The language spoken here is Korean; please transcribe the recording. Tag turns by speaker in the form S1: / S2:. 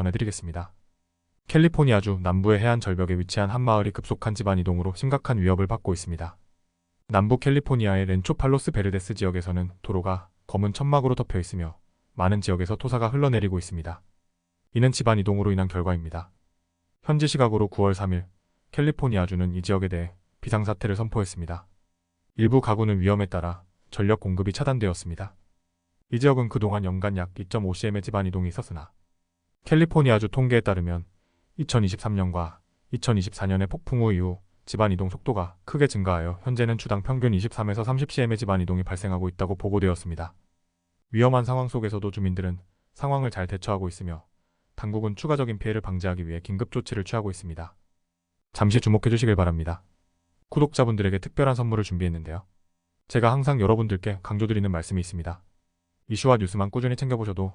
S1: 전해드리겠습니다. 캘리포니아주 남부의 해안 절벽에 위치한 한 마을이 급속한 집안 이동으로 심각한 위협을 받고 있습니다. 남부 캘리포니아의 렌초 팔로스 베르데스 지역에서는 도로가 검은 천막으로 덮여 있으며 많은 지역에서 토사가 흘러내리고 있습니다. 이는 집안 이동으로 인한 결과입니다. 현지 시각으로 9월 3일 캘리포니아주는 이 지역에 대해 비상사태를 선포했습니다. 일부 가구는 위험에 따라 전력 공급이 차단되었습니다. 이 지역은 그동안 연간 약 2.5cm의 집안 이동이 있었으나 캘리포니아주 통계에 따르면 2023년과 2024년의 폭풍우 이후 집안 이동 속도가 크게 증가하여 현재는 주당 평균 23에서 30cm의 집안 이동이 발생하고 있다고 보고되었습니다. 위험한 상황 속에서도 주민들은 상황을 잘 대처하고 있으며 당국은 추가적인 피해를 방지하기 위해 긴급 조치를 취하고 있습니다. 잠시 주목해 주시길 바랍니다. 구독자분들에게 특별한 선물을 준비했는데요. 제가 항상 여러분들께 강조드리는 말씀이 있습니다. 이슈와 뉴스만 꾸준히 챙겨보셔도